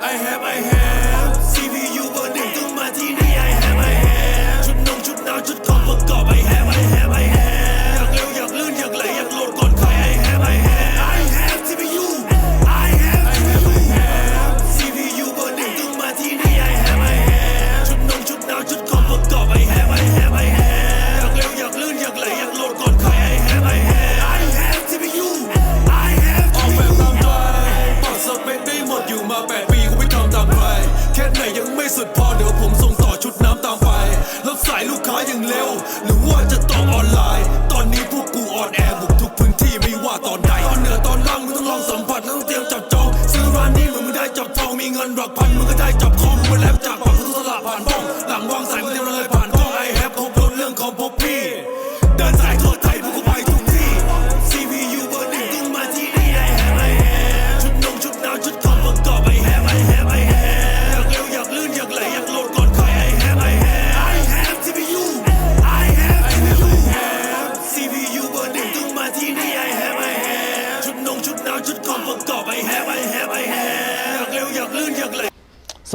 I have I have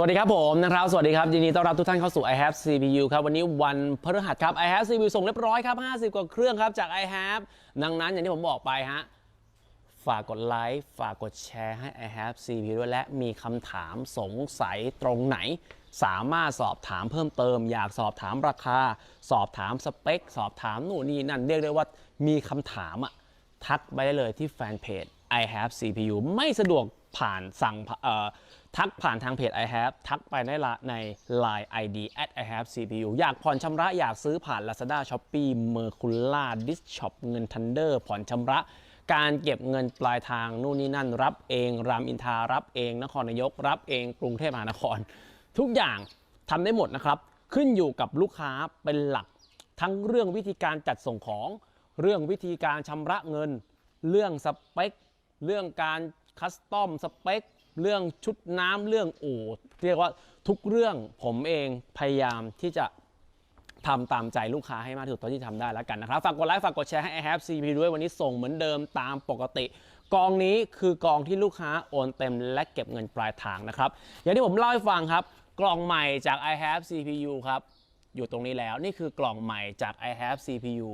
วัสดีครับผมนะครับสวัสดีครับยินดีต้อนรับทุกท่านเข้าสู่ i have CPU ครับวันนี้วันพฤหัสครับ i have CPU ส่งเรียบร้อยครับ 50 กว่าเครื่องครับจาก i have ดังนั้นอย่างที่ผมบอกไปฮะฝากกดไลค์ฝากกดแชร์ให้ i have CPU ด้วยและมีคำถามสงสัยตรงไหน สามารถสอบถามเพิ่มเติม อยากสอบถามราคา สอบถามสเปค สอบถามนู่นนี่นั่นเรียกได้ว่ามีคำถามอะทักไปได้เลยที่แฟนเพจ I have CPU ไม่สะดวกผ่านสั่งเอ่อ ทักผ่านทางเพจ I have ทักไปในละใน Line ID at I have CPU อยากผ่อนชำระอยากซื้อผ่าน Lazada Shopee Mercula Disk Shop เงิน Thunder ผ่อนชำระการเก็บเงินปลายทางนู่นนี่นั่น รับเองรามอินทารับเอง นครนายก รับเองกรุงเทพมหานคร ทุกอย่างทำได้หมดนะครับ ขึ้นอยู่กับลูกค้าเป็นหลัก ทั้งเรื่องวิธีการจัดส่งของ เรื่องวิธีการชำระเงิน เรื่องสเปค เรื่องการคัสตอมสเปค เรื่องชุดน้ำเรื่องอู่เรียกว่าทุกเรื่องผมเองพยายามที่จะทำตามใจลูกค้าให้มากที่สุดเท่าที่ทำได้แล้วกันนะครับ ฝากกดไลค์ฝากกดแชร์ให้ i have CP ด้วยวันนี้ส่งเหมือนเดิมตามปกติ กองนี้คือกองที่ลูกค้าโอนเต็มและเก็บเงินปลายทางนะครับ อย่างที่ผมเล่าให้ฟังครับ กล่องใหม่จาก i have CPU ครับ อยู่ตรงนี้แล้วนี่คือกล่องใหม่จาก i have CPU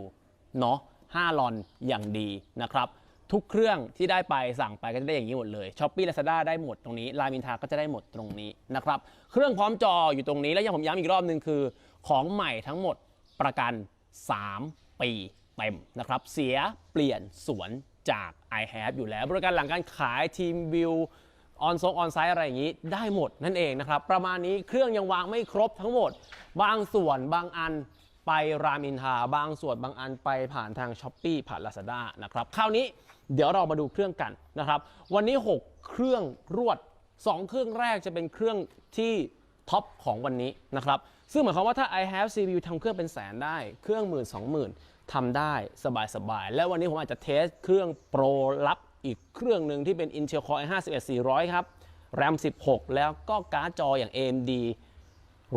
เนาะ5ลอนอย่างดีนะครับ ทุกเครื่องที่ได้ไปสั่งไปก็จะได้อย่างนี้หมดเลย s h อ p e e Lazada ได้หมดตรงนี้ l ามินทาก็จะได้หมดตรงนี้นะครับเครื่องพร้อมจออยู่ตรงนี้แล้วยังผมย้ำอีกรอบหนึ่งคือ ของใหม่ทั้งหมดประกัน 3 ปีเต็มนะครับเสียเปลี่ยนสวนจาก i have อยู่แล้ว บริการหลังการขายทีมวิวออนซงออนไซต์อะไรอย่างนี้ได้หมดนั่นเองนะครับ ประมาณนี้เครื่องยังวางไม่ครบทั้งหมด บางส่วนบางอัน ไปรามอินทราบางส่วนบางอันไปผ่านทาง s h อ p e e ผ่าน Lazada นะครับคราวนี้เดี๋ยวเรามาดูเครื่องกันนะครับ วันนี้ 6 เครื่องรวด 2 เครื่องแรกจะเป็นเครื่องที่ท็อปของวันนี้นะครับ ซึ่งหมายความว่าถ้า i have CPU ทำเครื่องเป็นแสนได้ เครื่องหมื่นสองหมื่นทำได้สบายๆ แล้ววันนี้ผมอาจจะเทสเครื่องโปรลับอีกเครื่องหนึ่งที่เป็น Intel Core i51 400 ครับ RAM 16 แล้วก็การ์ดจออย่าง AMD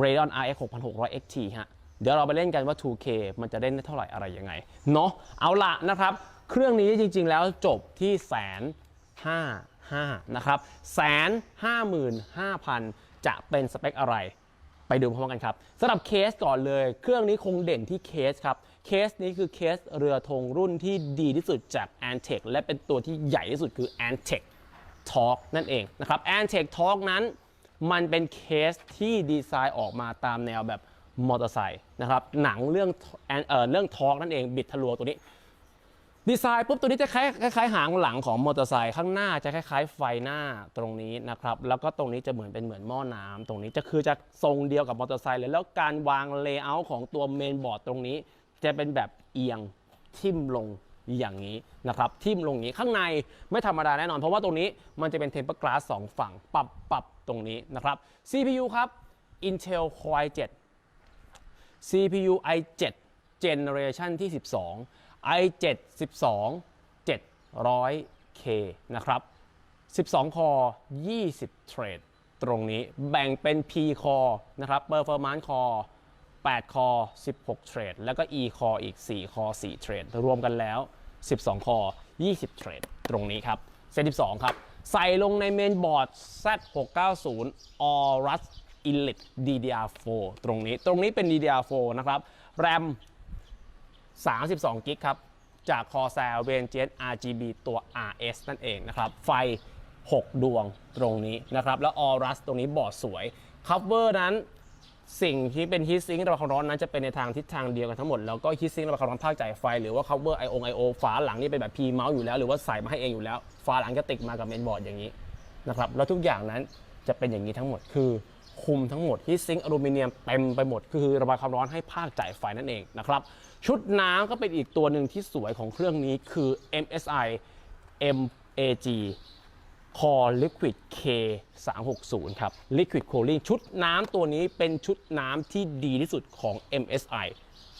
Radeon RX 6600 XT ฮะ เดี๋ยวเราไปเล่นกันว่า 2K มันจะเล่นได้เท่าไหร่อะไรยังไง เนาะเอาละนะครับ เครื่องนี้จริง ๆ แล้วจบที่แสนห้าห้านะครับแสนห้าหมื่นห้าพันจะเป็นสเปคอะไร ไปดูพร้อมกันครับสำหรับเคสก่อนเลย เครื่องนี้คงเด่นที่เคสครับ เคสนี้คือเคสเรือธงรุ่นที่ดีที่สุดจาก a n t e c และเป็นตัวที่ใหญ่ที่สุดคือ a n t e c Talk นั่นเองนะครับ a n t e c Talk นั้น มันเป็นเคสที่ดีไซน์ออกมาตามแนวแบบ มอเตอร์ไซค์นะครับหนังเรื่องเอ่อเรื่องทอ k นั่นเองบิดทะลวงตัวนี้ ดีไซน์ปุ๊บตัวนี้จะคล้ายคล้ายหางหลังของมอเตอร์ไซค์ข้างหน้าจะคล้ายๆ ไฟหน้าตรงนี้นะครับแล้วก็ตรงนี้จะเหมือนเป็นเหมือนหม้อน้ำตรงนี้จะคือจะทรงเดียวกับมอเตอร์ไซค์เลยแล้วการวางเลเยอร์ของตัวเมนบอร์ดตรงนี้ จะเป็นแบบเอียงทิ่มลงอย่างนี้นะครับทิ่มลงอย่างนี้ข้างในไม่ธรรมดาแน่นอน เพราะว่าตรงนี้มันจะเป็นเทมเปอร์กลาสสองฝั่งปรับปรับตรงนี้นะครับ CPU ครับ Intel Core i7 CPU i7 Generation ที่ 12 i7 12 700K นะครับ 12 คอ20 เทรดตรงนี้แบ่งเป็น P คอนะครับ Performance คอ8คอ16 เทรดแล้วก็ E คออีก4คอ4เทรดรวมกันแล้ว 12คอ20 เทรดตรงนี้ครับเซต12 ครับ ใส่ลงในเมนบอร์ด Z690 Aorus Elite DDR4 ตรงนี้ ตรงนี้เป็น DDR4 นะครับแรม32กิกครับ จาก Corsair v e n g e n RGB ตัว RS นั่นเองนะครับ ไฟ 6 ดวงตรงนี้นะครับ แล้ว Aorus ตรงนี้บอร์ดสวย cover นั้นสิ่งที่เป็น heat sink ระบายความร้อนนั้นจะเป็นในทางทิศทางเดียวกันทั้งหมด แล้วก็ heat sink ระบายความร้อนภาคจ่ายไฟ หรือว่า cover IO IO ฝาหลังนี่เป็นแบบ P mount อยู่แล้ว หรือว่าใส่มาให้เองอยู่แล้ว ฝาหลังจะติดมากับเมนบอร์ดอย่างนี้นะครับแล้วทุกอย่างนั้นจะเป็นอย่างนี้ทั้งหมดคือ คุมทั้งหมด heat sink อลูมิเนียมเต็มไปหมด คือระบายความร้อนให้ภาคจ่ายไฟนั่นเองนะครับชุดน้ำก็เป็นอีกตัวหนึ่งที่สวยของเครื่องนี้คือ MSI MAG Core Liquid K 3 6 0ครับ Liquid Cooling ชุดน้ำตัวนี้เป็นชุดน้ำที่ดีที่สุดของ MSI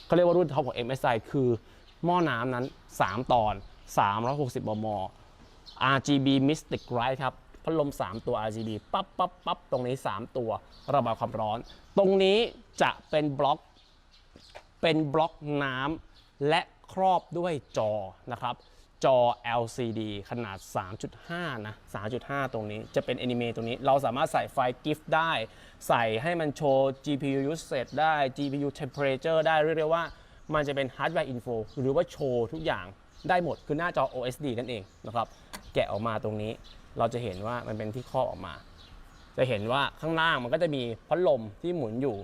เขาเรียกว่ารุ่นท็อปของ MSI คือหม้อน้ำนั้น 3 ตอน 360 มม RGB Mystic Light ครับ พัดลม 3 ตัว RGB ปั๊บปั๊บปั๊บตรงนี้ 3 ตัวระบายความร้อน ตรงนี้จะเป็นบล็อก เป็นบล็อกน้ำและครอบด้วยจอนะครับ จอ LCD ขนาด 3.5 นะ 3.5 ตรงนี้จะเป็นแอนิเมตรงนี้ เราสามารถใส่ไฟล์ GIF ได้ ใส่ให้มันโชว์ GPU usage ได้ GPU temperature ได้เรียกได้ว่ามันจะเป็น hardware info หรือว่าโชว์ทุกอย่างได้หมดคือหน้าจอ OSD นั่นเองนะครับ แกะออกมาตรงนี้ เราจะเห็นว่ามันเป็นที่ครอบออกมา จะเห็นว่าข้างล่างมันก็จะมีพัดลมที่หมุนอยู่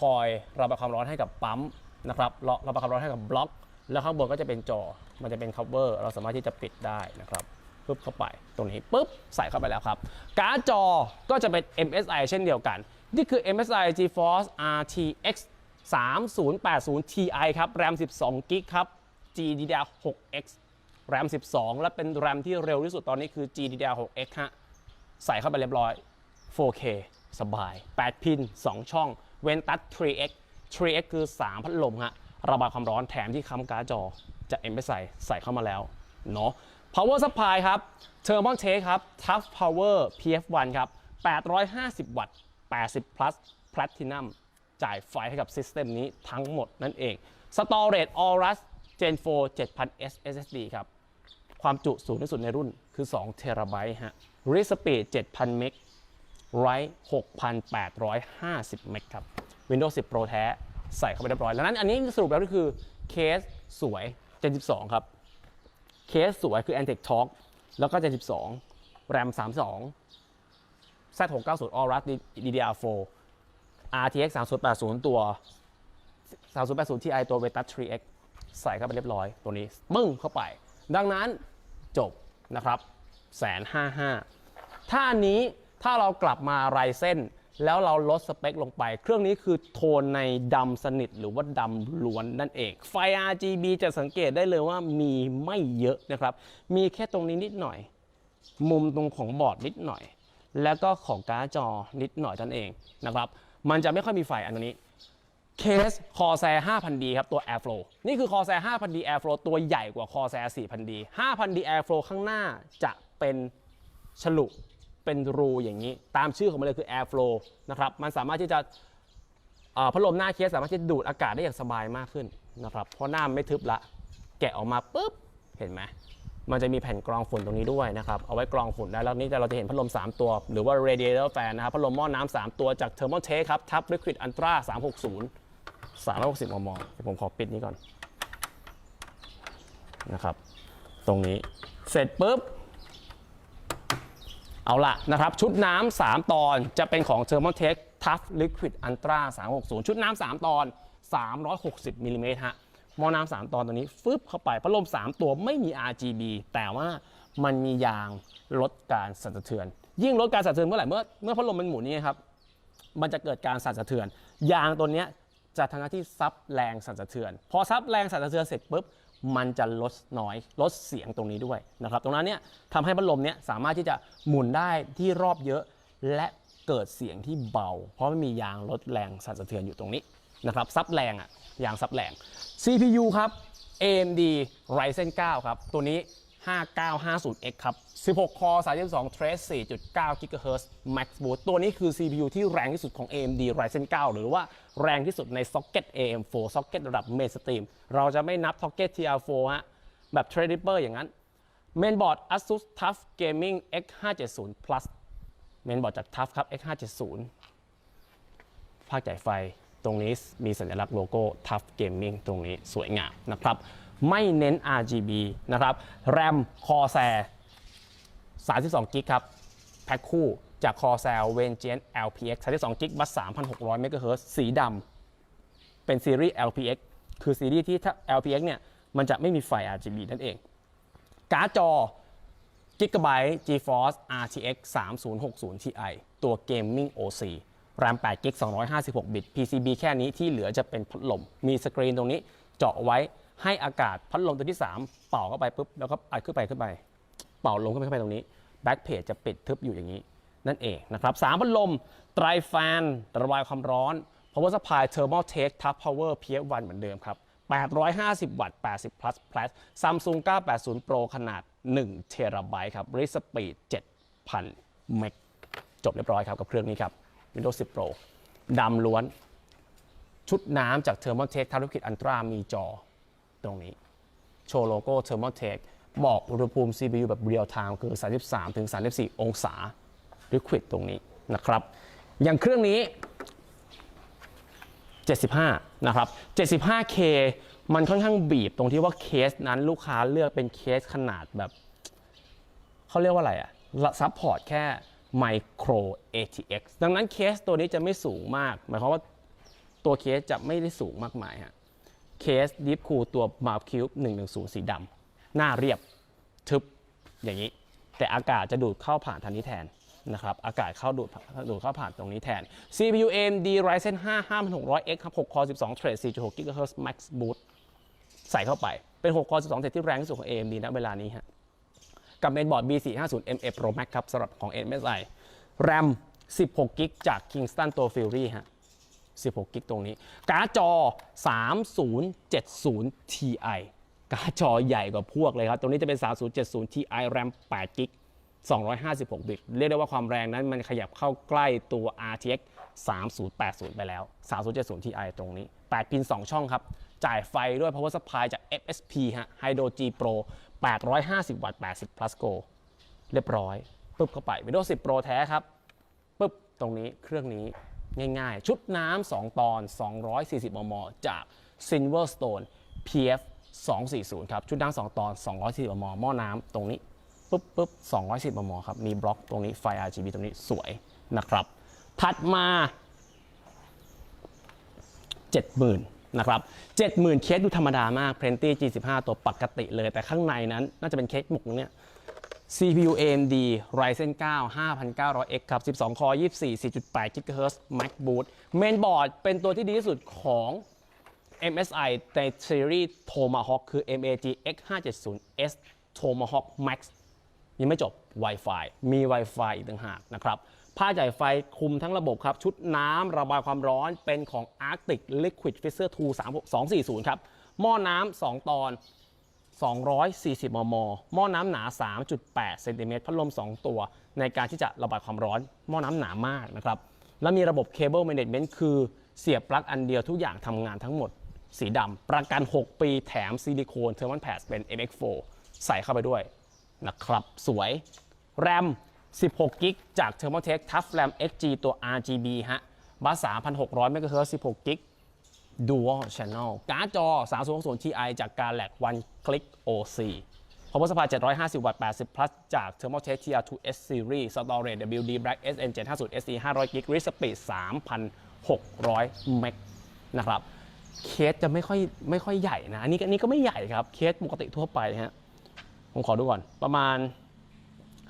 คอยระบายความร้อนให้กับปั๊มนะครับระระบายความร้อนให้กับบล็อก แล้วข้างบนก็จะเป็นจอ มันจะเป็น cover เราสามารถที่จะปิดได้นะครับปึ๊บเข้าไปตรงนี้ปุ๊บใส่เข้าไปแล้วครับ การ์ดจอก็จะเป็น MSI เช่นเดียวกัน นี่คือ MSI GeForce RTX 3080 Ti ครับ RAM 12 g b ครับ GDDR6X RAM 12 และเป็น RAM ที่เร็วที่สุดตอนนี้คือ GDDR6X ฮะ ใส่เข้าไปเรียบร้อย 4K สบาย 8 พิน 2 ช่อง เว้นตัด 3X 3X คือ 3 พัดลมฮะ ระบายความร้อนแถมที่ค้ำการ์ดจอ จะเอ็มไปใส่ใส่เข้ามาแล้วเนาะ Power Supply ครับ Thermal Take ครับ Tough Power PF1 ครับ 850 วัตต์ 80 plus Platinum จ่ายไฟให้กับซิสเต็มนี้ทั้งหมดนั่นเอง Storage Aorus Gen 4 7000S SSD ครับ ความจุสูงที่สุดในรุ่นคือ 2 เทราไบต์ฮะ Read Speed 7,000 เมก Write 6,850 เมกครับ Windows 10 Pro แท้ใส่เข้าไปเรียบร้อย แล้วนั้นอันนี้สรุปแล้วก็คือเคสสวย Gen 12 ครับ เคสสวยคือ Antec Talk แล้วก็ Gen 12 RAM 32 Z690 Aorus DDR4 RTX 3080 ตัว 3080 Ti ตัว Veta 3X ใส่เข้าไปเรียบร้อย ตัวนี้ปึ้งเข้าไป ดังนั้นจบนะครับแสนห้าห้าถ้าอันนี้ถ้าเรากลับมาไรเส้น แล้วเราลดสเปคลงไป เครื่องนี้คือโทนในดำสนิทหรือว่าดำล้วนนั่นเอง ไฟ RGB จะสังเกตได้เลยว่ามีไม่เยอะนะครับ มีแค่ตรงนี้นิดหน่อย มุมตรงของบอร์ดนิดหน่อย แล้วก็ของการ์ดจอนิดหน่อยนั่นเองนะครับ มันจะไม่ค่อยมีไฟอันนี้ เคส Corsair 5,000D ครับ ตัว Airflow นี่คือ Corsair 5,000D Airflow ตัวใหญ่กว่า Corsair 4,000D 5,000D Airflow ข้างหน้าจะเป็นฉลุเป็นรูอย่างนี้ ตามชื่อของมันเลยคือ Airflow นะครับ มันสามารถที่จะพัดลมหน้าเคสสามารถที่ดูดอากาศได้อย่างสบายมากขึ้นนะครับ เพราะหน้าไม่ทึบละ แกะออกมาปุ๊บ เห็นไหมมันจะมีแผ่นกรองฝุ่นตรงนี้ด้วยนะครับ เอาไว้กรองฝุ่นได้ แล้วนี่เราจะเห็นพัดลม 3 ตัว หรือว่า radiator fan นะครับ พัดลมหม้อน้ำ3ตัวจาก Thermaltake ครับ ทับ Liquid Ultra 360 360 มมผมขอปิดนี้ก่อนนะครับ ตรงนี้เสร็จปุ๊บ เอาละนะครับ ชุดน้ำ3ตอนจะเป็นของ Thermaltake Tough Liquid Ultra 360 ชุดน้ำ3ตอน 360มิลลิเมตรฮะมอน้ำ3ตอนตัวนี้ฟึบเข้าไปพัดลม 3 ตัวไม่มี RGB แต่ว่ามันมียางลดการสั่นสะเทือน ยิ่งลดการสั่นสะเทือนเมื่อไหร่เมื่อเมื่อพัดลมมันหมุนนี่ครับ มันจะเกิดการสั่นสะเทือน ยางตัวนี้ จะทำหน้าที่ซับแรงสั่นสะเทือน พอซับแรงสั่นสะเทือนเสร็จปุ๊บมันจะลดน้อย ลดเสียงตรงนี้ด้วยนะครับ ตรงนั้นเนี่ยทำให้พัดลมเนี่ยสามารถที่จะหมุนได้ที่รอบเยอะ และเกิดเสียงที่เบา เพราะไมันมียางลดแรงสั่นสะเทือนอยู่ตรงนี้นะครับซับแรงอะยางซับแรง CPU ครับ AMD Ryzen 9 ครับ ตัวนี้ 5950X ครับ 16 คอ 32 Thread 4.9 GHz Max Boost ตัวนี้คือ CPU ที่แรงที่สุดของ AMD Ryzen 9 หรือว่าแรงที่สุดใน Socket AM4 Socket ระดับ Mainstream เราจะไม่นับ Socket TR4 ฮะ แบบ Threadripper อย่างนั้นเมนบอร์ด ASUS TUF Gaming X570 Plus เมนบอร์ดจาก TUF ครับ X570 ภาคจ่ายไฟตรงนี้มีสัญลักษณ์โลโก้ TUF Gaming ตรงนี้สวยงามนะครับ ไม่เน้น RGB นะครับ RAM Corsair 32กิกครับ แพ็คคู่จาก Corsair Vengeance LPX 32กิกบัส3,600 MHz สีดำเป็นซีรีส์ LPX คือซีรีส์ที่ถ้า LPX เนี่ย มันจะไม่มีไฟ RGB นั่นเอง การ์ดจอ Gigabyte GeForce RTX 3060 Ti ตัว Gaming OC RAM 8 g b 256 บิต PCB แค่นี้ที่เหลือจะเป็นพัดลม มีสกรีนตรงนี้เจาะไว้ ให้อากาศพัดลมตัวที่ 3 เป่าเข้าไปปุ๊บแล้วก็อัดขึ้นไปขึ้นไป เป่าลมขึ้นไปขึ้นไปตรงนี้แบ็กเพจจะปิดทึบอยู่อย่างนี้ นั่นเองนะครับสามพัดลมไตรแฟนระบายความร้อน power supply thermal take top power PF1 เหมือนเดิมครับ 850 วัตต์ 80 plus plus Samsung 980 Pro ขนาด 1 เทราไบต์ครับ read speed 7,000 เมกจบเรียบร้อยครับ กับเครื่องนี้ครับ Windows 10 Pro ดำล้วน ชุดน้ำจาก Thermal Take ทับลิขิตอันตรามีจอ ตรงนี้ โชว์โลโก้ Thermal Take บอกอุณหภูมิ CPU แบบ real time คือ 33ถึง34 องศา liquid ตรงนี้นะครับ อย่างเครื่องนี้ 75 นะครับ 75K มันค่อนข้างบีบตรงที่ว่าเคสนั้นลูกค้าเลือกเป็นเคสขนาดแบบ เขาเรียกว่าอะไรอะซัพพอร์ตแค่ Micro ATX ดังนั้นเคสตัวนี้จะไม่สูงมาก หมายความว่าตัวเคสจะไม่ได้สูงมากมายฮะ เคสดิฟคูตัว m a r Cube 110สีดำหน้าเรียบทึบอย่างนี้ แต่อากาศจะดูดเข้าผ่านทางนี้แทนนะครับอากาศเข้าดูดดูดเข้าผ่านตรงนี้แทน CPU AMD Ryzen 5 5600X ครับ6 core 12 thread 4.6 GHz Max Boost ใส่เข้าไป เป็น 6 core 12 thread ที่แรงที่สุดของ AMD ณเวลานี้ฮะกับเมนบอร์ด B450MA Pro Max ครับสำหรับของ MSI RAM 16กิกจาก Kingston ตัว Fury ฮะ 16 กิกตรงนี้ การ์ดจอ 3070 Ti การ์ดจอใหญ่กว่าพวกเลยครับ ตรงนี้จะเป็น 3070 Ti RAM 8 กิก256 บิต เรียกได้ว่าความแรงนั้นมันขยับเข้าใกล้ตัว RTX 3080 ไปแล้ว 3070 Ti ตรงนี้ 8 พิน 2 ช่องครับ จ่ายไฟด้วย power supply จาก FSP ฮะ Hydro G Pro 850 วัตต์ 80 plus go เรียบร้อย ปึ๊บเข้าไป Windows 10 Pro แท้ครับ ปึ๊บ ตรงนี้เครื่องนี้ ง่ายๆ ชุดน้ำ2ตอน 240 มม จาก Silverstone PF 240 ครับ ชุดน้ำ2ตอน 240 มม หม้อน้ำตรงนี้ปึ๊บปึ๊บ210 มม ครับ มีบล็อกตรงนี้ ไฟ RGB ตรงนี้สวยนะครับ ถัดมา 70,000นะครับ70,000 เคสดูธรรมดามาก Plenty G15 ตัวปกติเลย แต่ข้างในนั้นน่าจะเป็นเคสหมกเนี่ย CPU AMD Ryzen 9 5900X ครับ 12 คอ 24 4.8 GHz Max Boost Mainboard เป็นตัวที่ดีที่สุดของ MSI ในซีรีส์ Tomahawk คือ MAG X570S Tomahawk Max ยังไม่จบ Wi-Fi มี Wi-Fi อีกต่างหากนะครับผ้าจ่ายไฟคุมทั้งระบบครับ ชุดน้ำระบายความร้อนเป็นของ Arctic Liquid Freezer 2 240 ครับ หม้อน้ำ2 ตอน 240 มม หม้อน้ำหนา 3.8 เซนติเมตรพัดลม 2 ตัว ในการที่จะระบายความร้อน หม้อน้ำหนามากนะครับ และมีระบบเคเบิลแมเนจเมนต์คือเสียบปลั๊กอันเดียวทุกอย่างทำงานทั้งหมด สีดำประกัน 6 ปีแถมซิลิโคนเทอร์มันแพดเป็น MX4 ใส่เข้าไปด้วยนะครับ สวย แรม 16 กิกจาก Thermaltake Tough RAM XG ตัว RGB ฮะบัส3,600 MHz 16 กิก Dual Channel การ์ดจอ 3060 Ti จากการแลก One Click OC Power Supply 750 วัตต์ 80 plus จาก Thermaltake TR2S Series Storage WD Black SN 750 SE 500 g b Read Speed 3,600เมกนะครับ เคสจะไม่ค่อยไม่ค่อยใหญ่นะ อันนี้อันนี้ก็ไม่ใหญ่ครับ เคสปกติทั่วไปฮะ ผมขอดูก่อน ประมาณ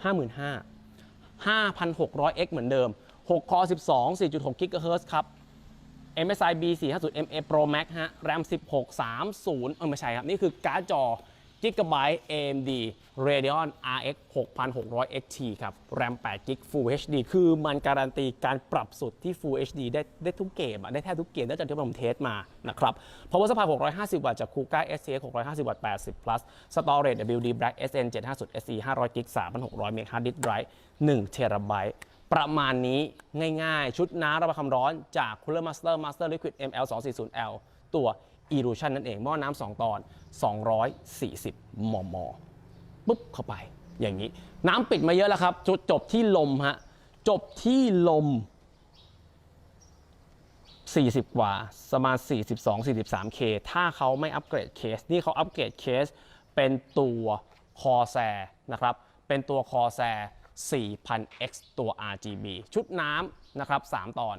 55,000 5,600X เหมือนเดิม 6 คอ 12 4.6 GHz ครับ MSI B450 MA Pro Max ฮะ RAM 16 30เออไม่ใช่ครับ นี่คือการ์ดจอ Gigabyte AMD Radeon RX 6600 XT ครับ RAM 8 GB Full HD คือมันการันตีการปรับสุดที่ Full HD ได้ได้ทุกเกมอะได้แทบทุกเกมได้จากที่ผมเทสมานะครับ Power Supply 650 วัตต์จาก Kuga SCX 650 วัตต์ 80 plus Storage WD Black SN 750 SE 500 GB 3,600เมก Hard Disk Drive 1 TB ประมาณนี้ง่ายๆ ชุดน้ำระบายความร้อนจาก Cooler Master Master Liquid ML 240L ตัว Illusion นั่นเองหม้อน้ำ2ตอน 240 มม ปุ๊บเข้าไป อย่างนี้ น้ำปิดมาเยอะแล้วครับ จุดจบที่ลมฮะ จบที่ลม 40 กว่าประมาณ 42 43 k ถ้าเขาไม่อัปเกรดเคส นี่เขาอัปเกรดเคส เป็นตัวคอแซนะครับ เป็นตัวคอแซ 4000X ตัว RGB ชุดน้ำนะครับ 3 ตอน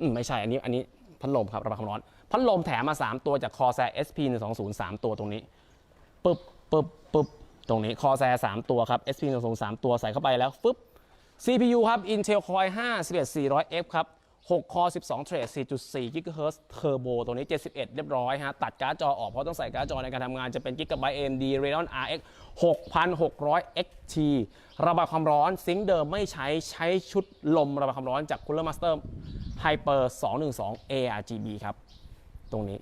อืมไม่ใช่อันนี้อันนี้พัดลมครับระบายความร้อน พัดลมแถมมา 3 ตัวจากคอแซ SP 1 2 0 3ตัวตรงนี้ปึ๊บปึ๊บปึ๊บตรงนี้คอแซ 3 ตัวครับ SP 1 2 3ตัวใส่เข้าไปแล้วฟึบ CPU ครับ Intel Core i5 11400F ครับ 6 Core 12 Thread 4.4 GHz Turbo ตัวนี้ 71 เรียบร้อยฮะ ตัดการ์ดจอออกเพราะต้องใส่การ์ดจอในการทำงานจะเป็น Gigabyte AMD Radeon RX 6600 XT ระบายความร้อนซิงค์เดิมไม่ใช้ใช้ชุดลมระบายความร้อนจาก Cooler Master Hyper 212 ARGB ครับ ตรงนี้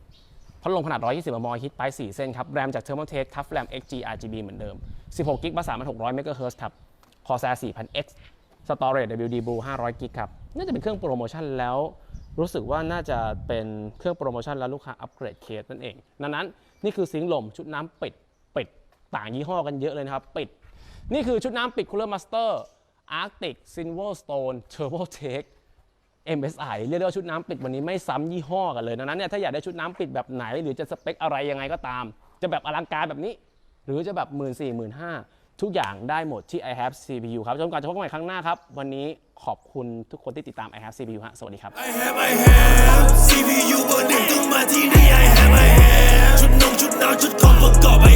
พัดลมขนาด 120 มมฮิตไป 4 เส้นครับ แรมจาก Thermaltake Tough RAM XG RGB เหมือนเดิม 16 กิกมา3600 MHz ครับ Corsair 4000X Storage WD Blue 500กิกครับน่าจะเป็นเครื่องโปรโมชั่นแล้ว รู้สึกว่าน่าจะเป็นเครื่องโปรโมชั่นแล้วลูกค้าอัปเกรดเคสนั่นเองดังนั้นนี่คือซิงค์ลมชุดน้ำปิดปิดต่างยี่ห้อกันเยอะเลยนะครับปิด นี่คือชุดน้ำปิด Cooler Master Arctic Silverstone Thermaltake MSI เรียกได้ว่าชุดน้ำปิดวันนี้ไม่ซ้ำยี่ห้อกันเลยดังนั้นเนี่ยถ้าอยากได้ชุดน้ำปิดแบบไหน หรือจะสเปคอะไรยังไงก็ตาม จะแบบอลังการแบบนี้ หรือจะแบบ 1 4 0 0 0 0 1 5 0 0 ทุกอย่างได้หมดที่ i have CPU ครับจนกว่าจะพบกันใหม่ครั้งหน้าครับ วันนี้ขอบคุณทุกคนที่ติดตาม i have CPU ฮะสวัสดีครับ I have I have CPU เบอร์หนึ่งต้องมาที่นี่ I have I have ชุดนงชุดนอนชุดของประกอบ I